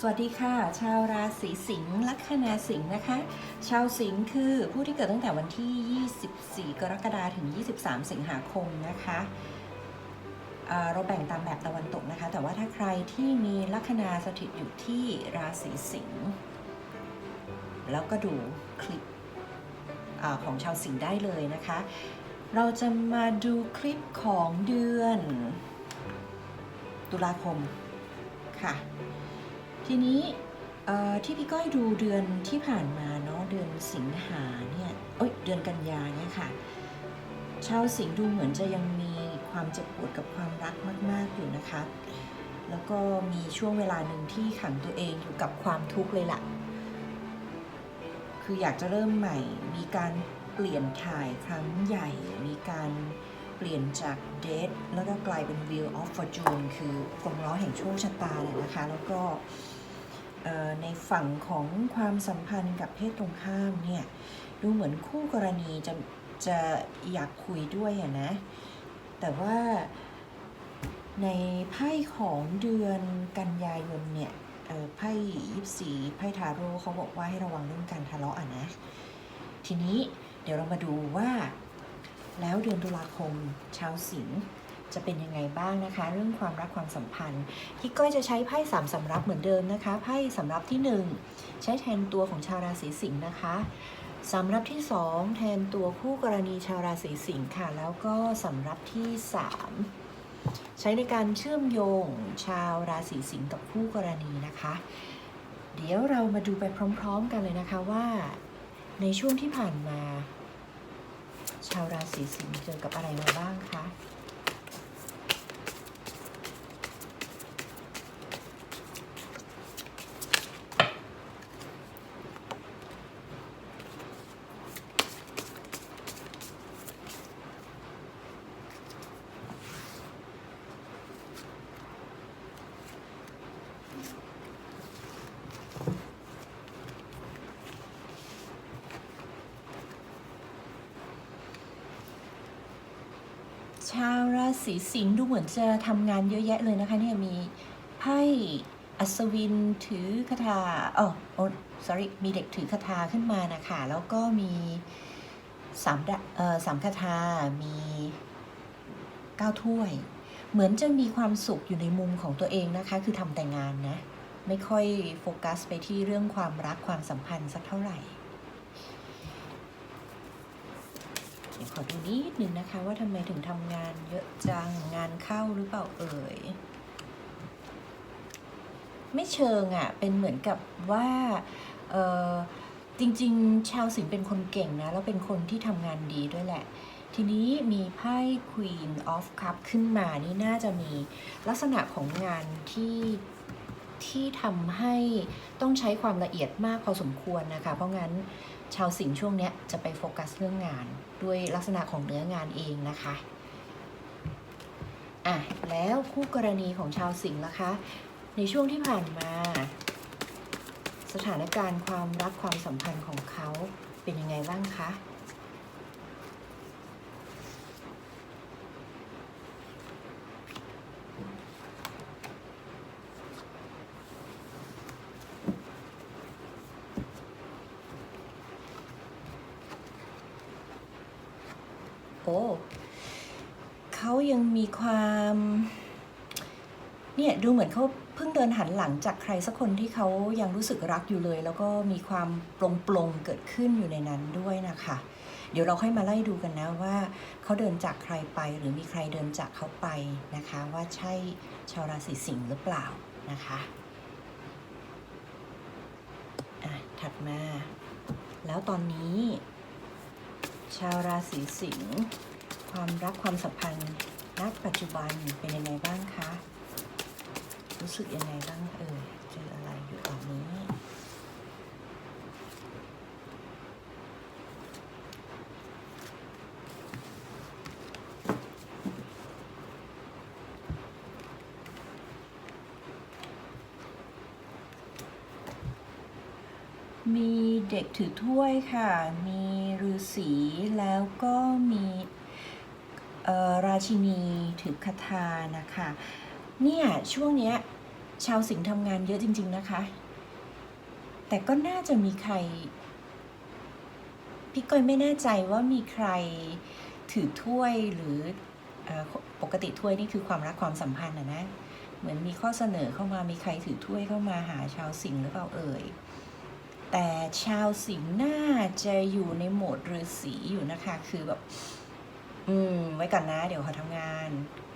สวัสดีค่ะ ชาวราศีสิงห์ลัคนาสิงห์นะคะ ชาวสิงห์คือผู้ที่เกิดตั้งแต่วันที่ 24 กรกฎาคมถึง 23 สิงหาคมนะคะเราแบ่งตามแบบตะวันตกนะคะ แต่ว่าถ้าใครที่มีลัคนาสถิตอยู่ที่ราศีสิงห์แล้วก็ดูคลิปอของชาวสิงห์ได้เลยนะคะ เราจะมาดูคลิปของเดือน ตุลาคมค่ะ ทีนี้ที่พี่ก้อยดูเดือนที่ผ่านมาเนาะเดือนสิงหาเนี่ยเอ้ยเดือนกันยาเนี่ยค่ะ ชาวสิงห์ดูเหมือนจะยังมีความเจ็บปวดกับความรักมาก ๆอยู่นะคะ แล้วก็มีช่วงเวลาหนึ่งที่ขังตัวเองอยู่กับความทุกข์เลยล่ะ คืออยากจะเริ่มใหม่ มีการเปลี่ยนถ่ายครั้งใหญ่ มีการเปลี่ยนจากเดทแล้วก็กลายเป็น Wheel of Fortune คือกลมล้อแห่งโชคชะตาเลยนะคะ แล้วก็เในฝั่งของความสัมพันธ์กับเพศตรงข้ามเนี่ยดูเหมือนคู่กรณีจะจะอยากคุยด้วยอะนะ แต่ว่าในไพ่ของเดือนกันยายนเนี่ยไพ่ยิปซีไพ่ทาโร่เขาบอกว่าให้ระวังเรื่องการทะเลาะอะนะ ทีนี้เดี๋ยวเรามาดูว่า แล้วเดือนตุลาคมชาวสิงห์ จะเป็นยังไงบ้างนะคะ เรื่องความรักความสัมพันธ์ ที่ก้อยจะใช้ไพ่สามสำรับเหมือนเดิมนะคะไพ่สำรับที่หนึ่งใช้แทนตัวของชาวราศีสิงห์นะคะสำรับที่สองแทนตัวคู่กรณีชาวราศีสิงห์ค่ะ แล้วก็สำรับที่สามใช้ในการเชื่อมโยงชาวราศีสิงห์กับคู่กรณีนะคะ เดี๋ยวเรามาดูไปพร้อม ๆ กันเลยนะคะว่าในช่วงที่ผ่านมา ชาวราศีสิงห์เจอกับอะไรมาบ้างคะ ชาวราศีสิงห์ดูเหมือนจะทำงานเยอะแยะเลยนะคะเนี่ยมีไพ่อัศวินถือคาถาอ๋อโอ้ sorry มีเด็กถือคาถาขึ้นมานะคะ แล้วก็มีสามะเอ่อสามคาถามีเก้าถ้วย เหมือนจะมีความสุขอยู่ในมุมของตัวเองนะคะ คือทำแต่งานนะ ไม่ค่อยโฟกัสไปที่เรื่องความรักความสัมพันธ์สักเท่าไหร่ เดี๋ยวขอดูนิดนึงนะคะ ว่าทำไมถึงทำงานเยอะจังงานเข้าหรือเปล่าเอ่ย ไม่เชิงอะ่ะ เป็นเหมือนกับว่าเออจริงๆ ชาวสิงเป็นคนเก่งนะ แล้วเป็นคนที่ทำงานดีด้วยแหละ ทีนี้มีไพ่ Queen of Cup ขึ้นมานี่น่าจะมีลักษณะของงานที่ที่ทำให้ต้องใช้ความละเอียดมากพอสมควรนะคะ เพราะงั้นชาวสิงช่วงนี้จะไปโฟกัสเรื่องงาน ด้วยลักษณะของเนื้องานเองนะคะอะแล้วคู่กรณีของชาวสิงห์นะคะ ในช่วงที่ผ่านมา สถานการณ์ความรักความสัมพันธ์ของเขาเป็นยังไงบ้างคะ โอ้ เขายังมีความ เนี่ยดูเหมือนเขาเพิ่งเดิน หันหลังจากใครสักคนที่เขายังรู้สึกรักอยู่เลย แล้วก็มีความปลงปลงๆเกิดขึ้นอยู่ในนั้นด้วยนะคะ เดี๋ยวเราค่อยมาไล่ดูกันนะว่าเขาเดินจากใครไปหรือมีใครเดินจากเขาไปนะคะ ว่าใช่ชาวราศีสิงห์หรือเปล่านะคะอะถัดมา แล้วตอนนี้ ชาวราศีสิงห์ความรักความสัมพันธ์ณปัจจุบันเป็นยังไงบ้างคะ รู้สึกยังไงบ้างเอ่ยเจออะไรอยู่ตอนนี้มีเด็กถือถ้วยค่ะ มีฤาษีแล้วก็มีราชินีถือคาถานะคะ เนี่ยช่วงเนี้ยชาวสิงห์ทำงานเยอะจริง ๆนะคะ แต่ก็น่าจะมีใคร พี่ก้อยไม่แน่ใจว่ามีใครถือถ้วยหรืออปกติถ้วยนี่คือความรักความสัมพันธ์อะนะ เหมือนมีข้อเสนอเข้ามามีใครถือถ้วยเข้ามาหาชาวสิงห์หรือเปล่าเอ่ย แต่ชาวสิงห์น่าจะอยู่ในโหมดฤาษีอยู่นะคะ คือแบบ อืม ไว้ก่อนนะ เดี๋ยวเขอทำงาน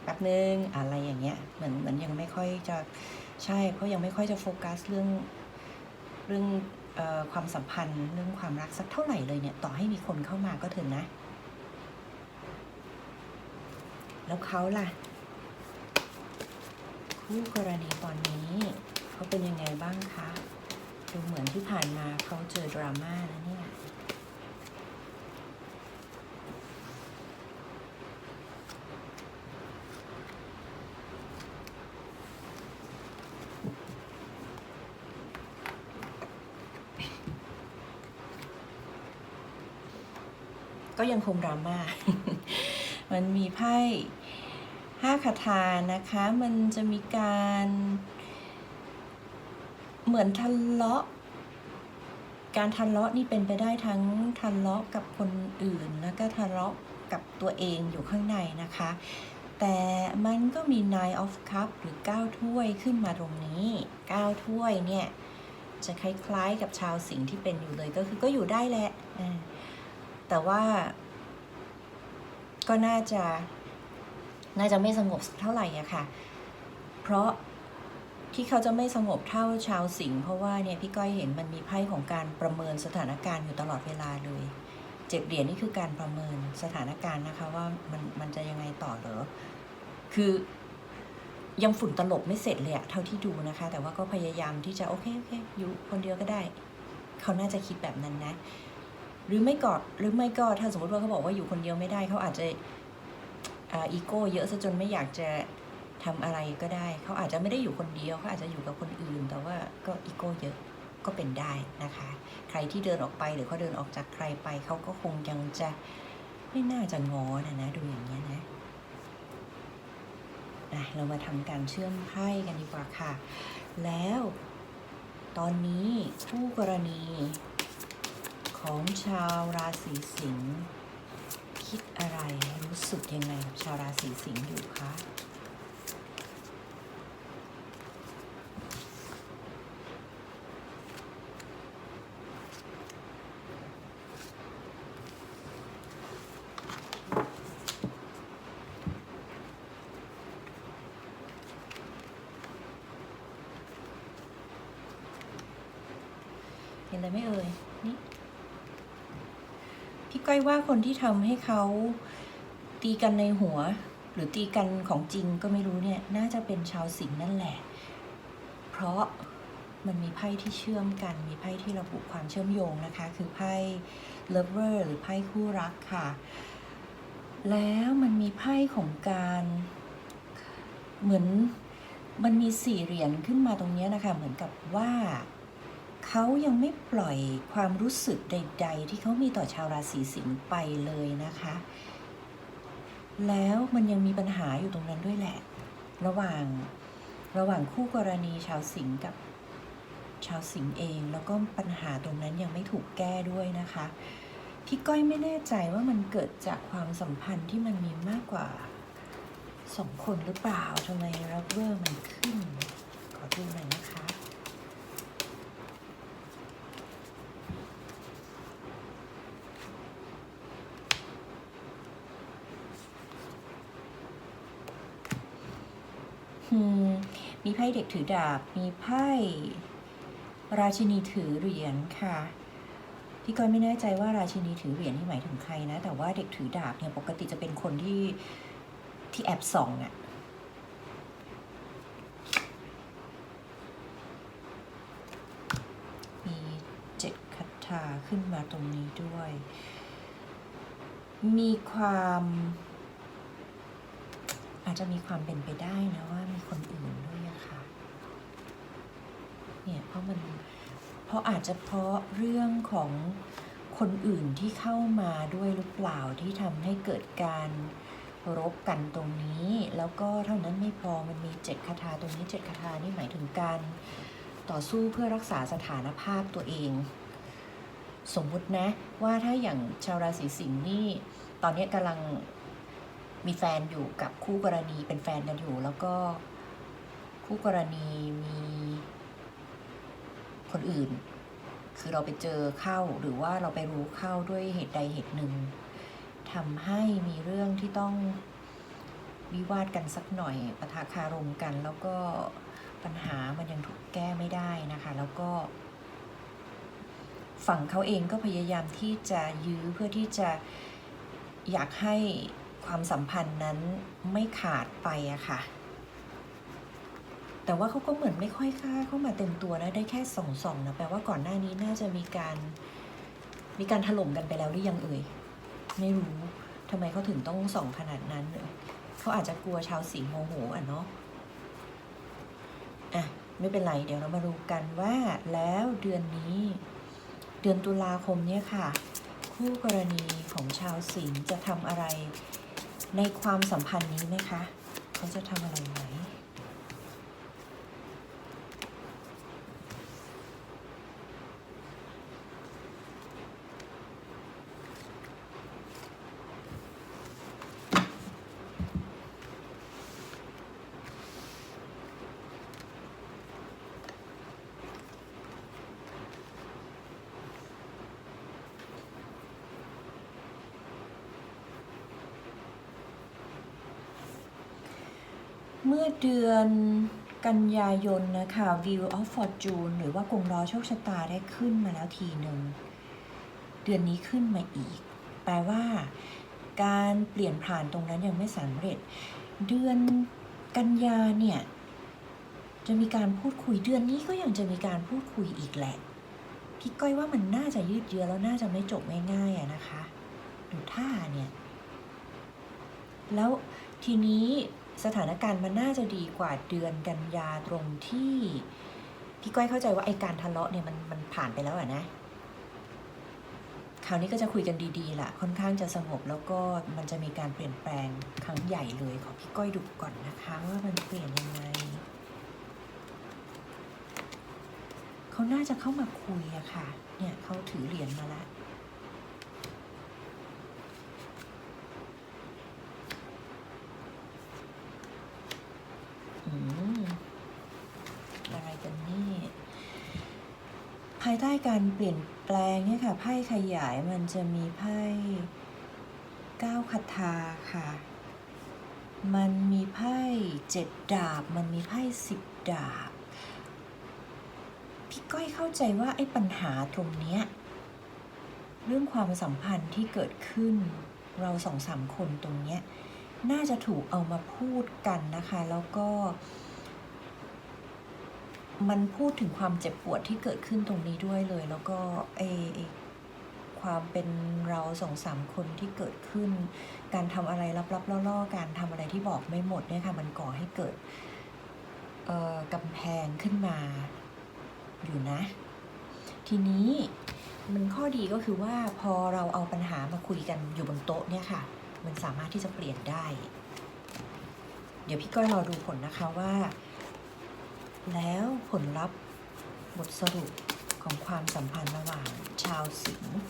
ป๊บนึงอะไรอย่างเงี้ยเหมือนเหมือนยังไม่ค่อยจะใช่เพราะยังไม่ค่อยจะโฟกัสเรื่องเรื่องออความสัมพันธ์เรื่องความรักสักเท่าไหร่เลยเนี่ยต่อให้มีคนเข้ามาก็ถอะนะ แล้วเขาล่ะคู่กรณีตอนนี้เขาเป็นยังไงบ้างคะดูเหมือนที่ผ่านมาเขาเจอดราม่าแล้วเนี่ย ก็ ยังคงดราม่า มันมีไพ่ห้าคาถานะคะ มันจะมีการเหมือนทะเลาะ การทะเลาะนี่เป็นไปได้ทั้งทะเลาะกับคนอื่น แล้วก็ทะเลาะกับตัวเองอยู่ข้างในนะคะ แต่มันก็มี Nine of Cup หรือ 9 ถ้วยขึ้นมาตรงนี้ 9 ถ้วยเนี่ย จะคล้ายๆกับชาวสิงห์ที่เป็นอยู่เลยก็คือก็อยู่ได้แหละ แต่ว่า ก็น่าจะ น่าจะไม่สงบเท่าไหร่อะค่ะ เพราะที่เขาจะไม่สงบเท่าชาวสิงห์เพราะว่าเนี่ยพี่ก้อยเห็นมันมีไพ่ของการประเมินสถานการณ์อยู่ตลอดเวลาเลยเจ็ดเหรียญนี่คือการประเมินสถานการณ์นะคะว่ามันมันจะยังไงต่อเหรอคือยังฝุ่นตลบไม่เสร็จเลยอะเท่าที่ดูนะคะ แต่ว่าก็พยายามที่จะโอเคโอเคอยู่คนเดียวก็ได้ เขาน่าจะคิดแบบนั้นนะ หรือไม่ก็หรือไม่ก็ถ้าสมมติว่าเขาบอกว่าอยู่คนเดียวไม่ได้เขาอาจจะอีโก้เยอะซะจนไม่อยากจะทำอะไรก็ได้ เขาอาจจะไม่ได้อยู่คนเดียวเขาอาจจะอยู่กับคนอื่น แต่ว่าก็อีโก้เยอะก็เป็นได้นะคะ ใครที่เดินออกไปหรือเขาเดินออกจากใครไปเขาก็คงยังจะไม่น่าจะงอนะนะดูอย่างเงี้ยนะอะเรามาทำการเชื่อมไพ่กันดีกว่าค่ะ แล้วตอนนี้คู่กรณี ของชาวราศีสิงห์คิดอะไรรู้สึกยังไงกับชาวราศีสิงห์อยู่คะ เห็นอะไรไหม่เอ่ย นี่ พี่ ก้อยว่าคนที่ทำให้เขาตีกันในหัว หรือตีกันของจริงก็ไม่รู้เนี่ย น่าจะเป็นชาวสิงห์นั่นแหละ เพราะมันมีไพ่ที่เชื่อมกัน มีไพ่ที่ระบุความเชื่อมโยงนะคะ คือไพ่ lover หรือไพ่คู่รักค่ะ แล้วมันมีไพ่ของการเหมือนมันมีสี่เหรียญขึ้นมาตรงนี้นะคะ เหมือนกับว่า เขายังไม่ปล่อยความรู้สึกใด ๆ ที่เขามีต่อชาวราศีสิงห์ไปเลยนะคะ แล้วมันยังมีปัญหาอยู่ตรงนั้นด้วยแหละ ระหว่างระหว่างคู่กรณีชาวสิงห์กับชาวสิงห์เอง แล้วก็ปัญหาตรงนั้นยังไม่ถูกแก้ด้วยนะคะพี่ก้อยไม่แน่ใจว่ามันเกิดจากความสัมพันธ์ที่มันมีมากกว่าสองคนหรือเปล่าทำไมรับเวอร์มันขึ้น ขอดูหน่อยนะคะ อื มีไพ่เด็กถือดาบ มีไพ่ราชินีถือเหรียญค่ะ พี่ก้อยไม่แน่ใจว่าราชินีถือเหรียญที่หมายถึงใครนะ แต่ว่าเด็กถือดาบเนี่ยปกติจะเป็นคนที่ที่แอบส่องอะมีเจ็ดคาถาขึ้นมาตรงนี้ด้วย มีความ อาจจะมีความเป็นไปได้นะว่ามีคนอื่นด้วยอะค่ะ เนี่ยเพราะมัน เพราะอาจจะเพราะเรื่องของคนอื่นที่เข้ามาด้วยหรือเปล่าที่ทำให้เกิดการรบกันตรงนี้ แล้วก็เท่านั้นไม่พอมันมีเจ็ดคาถาตรงนี้เจ็ดคาถานี่หมายถึงการต่อสู้เพื่อรักษาสถานภาพตัวเอง สมมุตินะว่าถ้าอย่างชาวราศีสิงห์นี่ตอนนี้กำลังมีแฟนอยู่กับคู่กรณีเป็นแฟนกันอยู่ แล้วก็คู่กรณีมี คนอื่น คือเราไปเจอเข้าหรือว่าเราไปรู้เข้าด้วยเหตุใดเหตุหนึ่งทำให้มีเรื่องที่ต้องวิวาทกันสักหน่อยปะทะคารมกัน แล้วก็ปัญหามันยังถูกแก้ไม่ได้นะคะ แล้วก็ฝั่งเขาเองก็พยายามที่จะยื้อเพื่อที่จะอยากให้ความสัมพันธ์นั้นไม่ขาดไปอะค่ะ แต่ว่าเขาก็เหมือนไม่ค่อยกล้าเข้ามาเต็มตัวนะได้แค่ส่องนะแปลว่าก่อนหน้านี้น่าจะมีการ มีการถล่มกันไปแล้วหรือยังเอ่ยไม่รู้ทำไมเขาถึงต้องส่องขนาดนั้นเลยเขาอาจจะกลัวชาวสิงห์โมโหอะเนาะอะไม่เป็นไร เดี๋ยวเรามาดูกันว่าแล้วเดือนนี้ เดือนตุลาคมเนี่ยค่ะ คู่กรณีของชาวสิงห์จะทำอะไรในความสัมพันธ์นี้ไหมคะ เขาจะทำอะไรไหม เมื่อเดือนกันยายนนะคะ View of Fortune หรือว่ากงล้อโชคชะตาได้ขึ้นมาแล้วทีหนึ่ง เดือนนี้ขึ้นมาอีก แปลว่า การเปลี่ยนผ่านตรงนั้นยังไม่สำเร็จ เดือนกันยาเนี่ย จะมีการพูดคุยเดือนนี้ก็ยังจะมีการพูดคุยอีกแหละ พี่ก้อยว่ามันน่าจะยืดเยื้อแล้วน่าจะไม่จบง่ายๆอะนะคะดูท่าเนี่ย แล้วทีนี้ สถานการณ์มันน่าจะดีกว่าเดือนกันยาตรงที่ พี่ก้อยเข้าใจว่าไอการทะเลาะเนี่ยมันมันผ่านไปแล้วอะนะ คราวนี้ก็จะคุยกันดีๆล่ะค่อนข้างจะสงบแล้วก็มันจะมีการเปลี่ยนแปลงครั้งใหญ่เลยขอพี่ก้อยดูก่อนนะคะว่ามันเปลี่ยนยังไงเขาน่าจะเข้ามาคุยอะค่ะ เนี่ยเขาถือเหรียญมาแล้ว อืมอะไรกันนี่ ภายใต้การเปลี่ยนแปลงเนี่ยค่ะไพ่ขยายมันจะมีไพ่เก้าคาถาค่ะ มันมีไพ่เจ็ดดาบ มันมีไพ่สิบดาบ พี่ก้อยเข้าใจว่าไอ้ปัญหาตรงเนี้ยเรื่องความสัมพันธ์ที่เกิดขึ้น เราสองสามคนตรงเนี้ยน่าจะถูกเอามาพูดกันนะคะ แล้วก็ มันพูดถึงความเจ็บปวดที่เกิดขึ้นตรงนี้ด้วยเลย แล้วก็ไออความเป็นเราสองสามคนที่เกิดขึ้น การทำอะไรลับๆล่อๆ การทำอะไรที่บอกไม่หมดเนี่ยค่ะ มันก่อให้เกิดเอ่อกำแพงขึ้นมาอยู่นะ ทีนี้มันข้อดีก็คือว่าพอเราเอาปัญหามาคุยกันอยู่บนโต๊ะเนี่ยค่ะ มันสามารถที่จะเปลี่ยนได้ เดี๋ยวพี่ก้อยรอดูผลนะคะว่า แล้วผลลัพธ์บทสรุปของความสัมพันธ์ระหว่าง ชาวสิงห์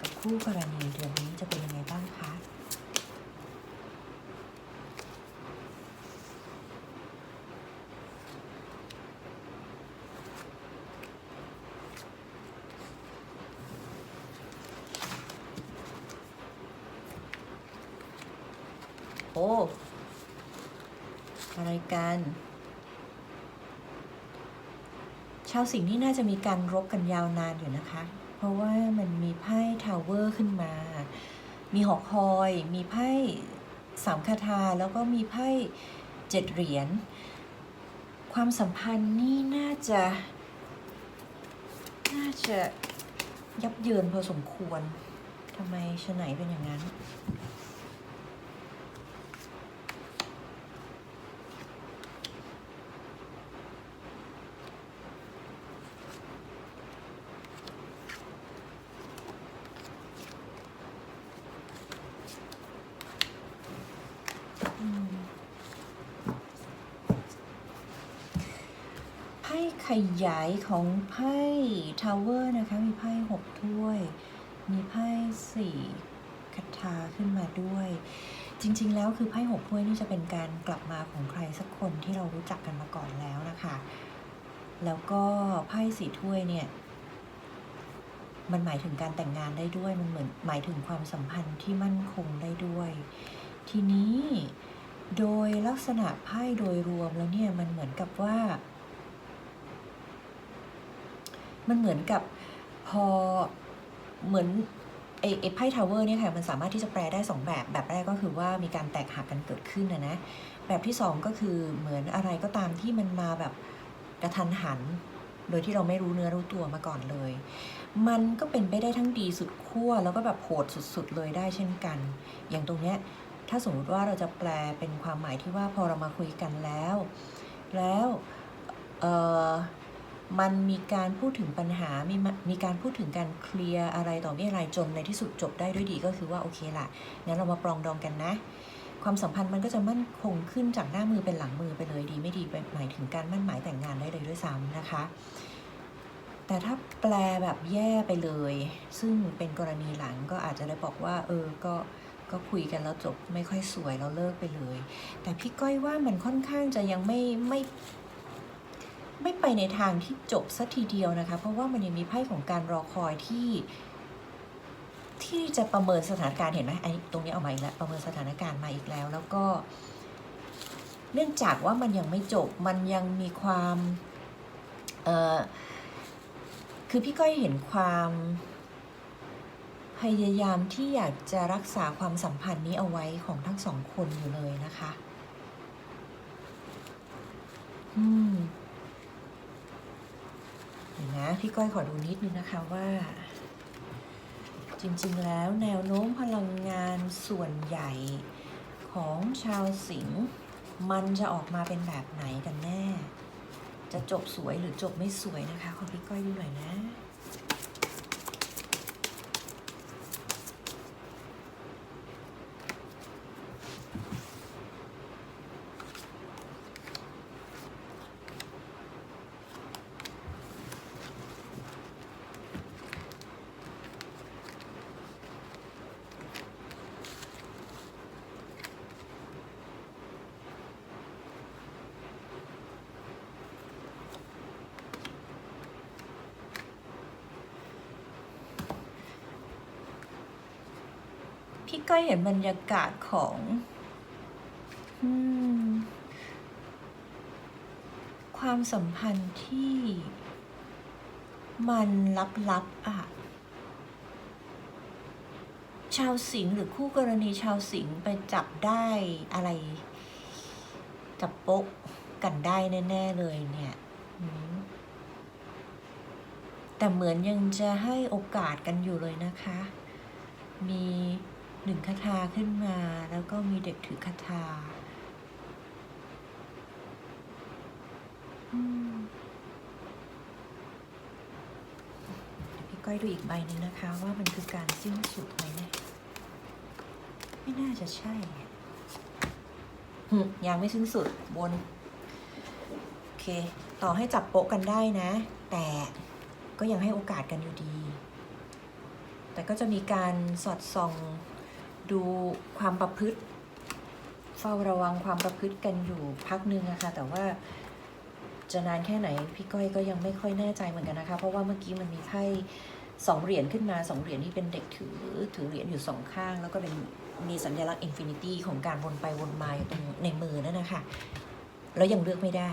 กับคู่กรณีเดือนนี้จะเป็นยังไงบ้างคะโอ้อะไรกัน ชาวสิงห์นี่น่าจะมีการรบกันยาวนานอยู่นะคะ เพราะว่ามันมีไพ่ทาวเวอร์ขึ้นมา มีหอคอย มีไพ่สามคาถาแล้วก็มีไพ่เจ็ดเหรียญ ความสัมพันธ์นี่น่าจะ น่าจะยับเยินพอสมควรทำไมชะไหนเป็นอย่างนั้น ขยายของไพ่ทาวเวอร์นะคะ มีไพ่หกถ้วย มีไพ่สี่คาถาขึ้นมาด้วย จริงๆแล้วคือไพ่หกถ้วยนี่จะเป็นการกลับมาของใครสักคนที่เรารู้จักกันมาก่อนแล้วนะคะ แล้วก็ไพ่สี่ถ้วยเนี่ยมันหมายถึงการแต่งงานได้ด้วย มันเหมือนหมายถึงความสัมพันธ์ที่มั่นคงได้ด้วย ทีนี้โดยลักษณะไพ่โดยรวมแล้วเนี่ยมันเหมือนกับว่า มันเหมือนกับพอเหมือนไอ้ไอ้ไพ่ทาวเวอร์เนี่ยค่ะมันสามารถที่จะแปลได้สองแบบ แบบแรกก็คือว่ามีการแตกหักกันเกิดขึ้นนะนะแบบที่สองก็คือเหมือนอะไรก็ตามที่มันมาแบบกระทันหัน โดยที่เราไม่รู้เนื้อรู้ตัวมาก่อนเลย มันก็เป็นไปได้ทั้งดีสุดขั้วแล้วก็แบบโหดสุดๆเลยได้เช่นกัน อย่างตรงเนี้ยถ้าสมมติว่าเราจะแปลเป็นความหมายที่ว่าพอเรามาคุยกันแล้ว แล้วเออ มันมีการพูดถึงปัญหา มีมีการพูดถึงการเคลียร์อะไรต่อไม่อะไรจนในที่สุดจบได้ด้วยดีก็คือว่าโอเคละงั้นเรามาปรองดองกันนะ ความสัมพันธ์มันก็จะมั่นคงขึ้นจากหน้ามือเป็นหลังมือไปเลยดีไม่ดีไปหมายถึงการมั่นหมายแต่งงานได้เลยด้วยซ้ำนะคะ แต่ถ้าแปลแบบแย่ไปเลย ซึ่งเป็นกรณีหลังก็อาจจะได้บอกว่า เออก็ก็คุยกันแล้วจบไม่ค่อยสวยแล้วเลิกไปเลย แต่พี่ก้อยว่ามันค่อนข้างจะยังไม่ไม่ ไม่ไปในทางที่จบสักทีเดียวนะคะ เพราะว่ามันยังมีไพ่ของการรอคอยที่ที่จะประเมินสถานการณ์เห็นไหมไอ้ตรงนี้เอามาอีกแล้วประเมินสถานการณ์มาอีกแล้ว แล้วก็ เนื่องจากว่ามันยังไม่จบมันยังมีความเออคือพี่ก้อยเห็นความพยายามที่อยากจะรักษาความสัมพันธ์นี้เอาไว้ของทั้งสองคนอยู่เลยนะคะ อืม ดี๋ยวนะ พี่ก้อยขอดูนิดนึงนะคะว่า จริงๆแล้วแนวโน้มพลังงานส่วนใหญ่ของชาวสิงห์มันจะออกมาเป็นแบบไหนกันแน่ จะจบสวยหรือจบไม่สวยนะคะ ขอพี่ก้อยดูหน่อยนะ พี่ก้อยเห็นบรรยากาศของอมความสัมพันธ์ที่มันลับๆอะ ชาวสิงห์หรือคู่กรณีชาวสิงห์ไปจับได้อะไร จับโป๊ะกันได้แน่ ๆ เลยเนี่ยอืมแต่เหมือนยังจะให้โอกาสกันอยู่เลยนะคะ มี หนึ่งคาถาขึ้นมา แล้วก็มีเด็กถือคาถาพี่ก้อยดูอีกใบหนึ่งนะคะ ว่ามันคือการสิ้นสุดไหมเนี่ยไม่น่าจะใช่ยังไม่สิ้นสุดบน โอเค ต่อให้จับโปะกันได้นะ แต่ก็ยังให้โอกาสกันอยู่ดี แต่ก็จะมีการสอดส่อง ดูความประพฤติ เฝ้าระวังความประพฤติกันอยู่พักหนึ่งอะคะแต่ว่าจะนานแค่ไหนพี่ก้อยก็ยังไม่ค่อยแน่ใจเหมือนกันนะคะ เพราะว่าเมื่อกี้มันมีไพ่สองเหรียญขึ้นมาสองเหรียญที่เป็นเด็กถือถือเหรียญอยู่สองข้าง แล้วก็เป็นมีสัญลักษณ์อินฟินิตี้ของการวนไปวนมาอยู่ตรงในมือนั่นนะคะแล้วยังเลือกไม่ได้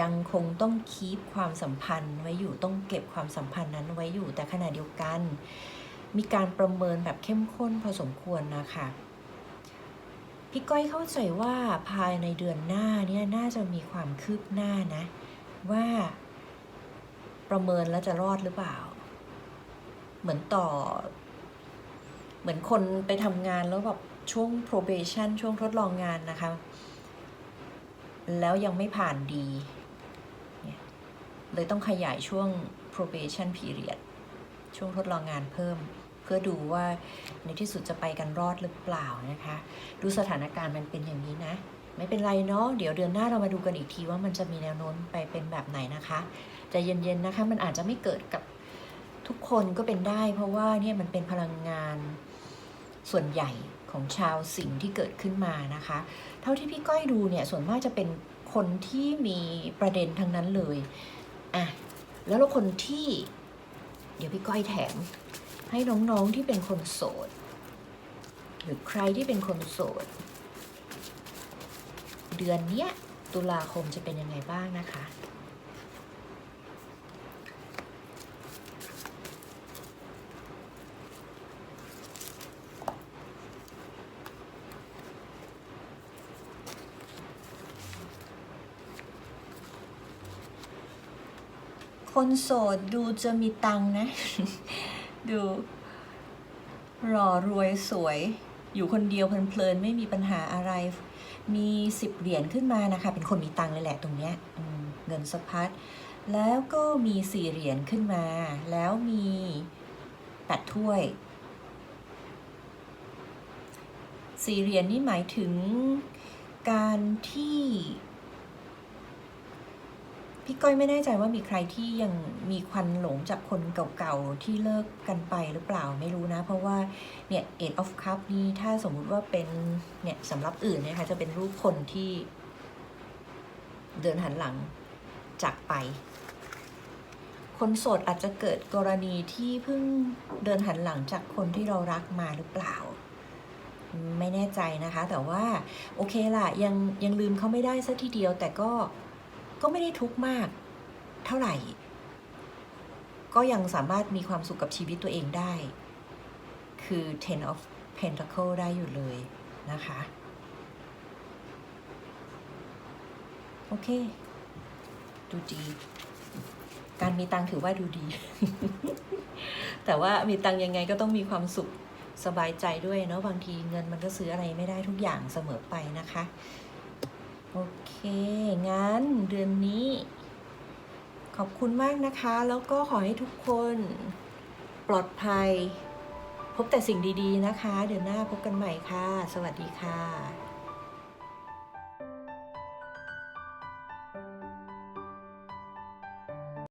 ยังคงต้องคีปความสัมพันธ์ไว้อยู่ต้องเก็บความสัมพันธ์นั้นไว้อยู่แต่ขณะเดียวกัน มีการประเมินแบบเข้มข้นพอสมควรนะคะพี่ก้อยเข้าใจว่าภายในเดือนหน้าเนี่ยน่าจะมีความคืบหน้านะ ว่าประเมินแล้วจะรอดหรือเปล่า เหมือนต่อ เหมือนคนไปทำงานแล้วแบบช่วง probation ช่วงทดลองงานนะคะ แล้วยังไม่ผ่านดี เลยต้องขยายช่วง probation period ช่วงทดลองงานเพิ่ม เพื่อดูว่าในที่สุดจะไปกันรอดหรือเปล่านะคะ ดูสถานการณ์มันเป็นอย่างนี้นะ ไม่เป็นไรเนาะเดี๋ยวเดือนหน้าเรามาดูกันอีกทีว่ามันจะมีแนวโน้มไปเป็นแบบไหนนะคะใจะเย็นๆนะคะ มันอาจจะไม่เกิดกับทุกคนก็เป็นได้ เพราะว่าเนี่ยมันเป็นพลังงานส่วนใหญ่ของชาวสิงห์ที่เกิดขึ้นมานะคะ เท่าที่พี่ก้อยดูเนี่ยส่วนมากจะเป็นคนที่มีประเด็นทั้งนั้นเลยอะแล้วคนที่ เดี๋ยวพี่ก้อยแถมให้น้องๆที่เป็นคนโสด หรือใครที่เป็นคนโสด เดือนเนี้ยตุลาคมจะเป็นยังไงบ้างนะคะ คนโสดดูจะมีตังค์นะ ดูหล่อรวยสวย อยู่คนเดียวเพลินๆไม่มีปัญหาอะไร มีสิบเหรียญขึ้นมานะคะ เป็นคนมีตังค์เลยแหละตรงเนี้ยเงินสะพัดแล้วก็มีสี่เหรียญขึ้นมา แล้วมีแปดถ้วยสี่เหรียญนี่หมายถึงการที่ พี่ก้อยไม่แน่ใจว่ามีใครที่ยังมีควันหลงจากคนเก่าๆที่เลิกกันไปหรือเปล่าไม่รู้นะ เพราะว่าเนี่ย Eight of Cup นี่ถ้าสมมุติว่าเป็นเนี่ยสำหรับอื่นนะคะจะเป็นรูปคนที่เดินหันหลังจากไป คนโสดอาจจะเกิดกรณีที่เพิ่งเดินหันหลังจากคนที่เรารักมาหรือเปล่า ไม่แน่ใจนะคะ แต่ว่าโอเคล่ะยังยังลืมเขาไม่ได้ซะทีเดียวแต่ก็ ก็ไม่ได้ทุกข์มาก เท่าไหร่ ก็ยังสามารถมีความสุขกับชีวิตตัวเองได้ คือ ten of pentacle ได้อยู่เลยนะคะ โอเค ดูดี การมีตังถือว่าดูดี แต่ว่ามีตังยังไงก็ต้องมีความสุขสบายใจด้วยเนาะบางทีเงินมันก็ซื้ออะไรไม่ได้ทุกอย่างเสมอไปนะคะ โอเค งั้นเดือนนี้ ขอบคุณมากนะคะ แล้วก็ขอให้ทุกคนปลอดภัย พบแต่สิ่งดีๆนะคะ เดือนหน้าพบกันใหม่ค่ะ สวัสดีค่ะ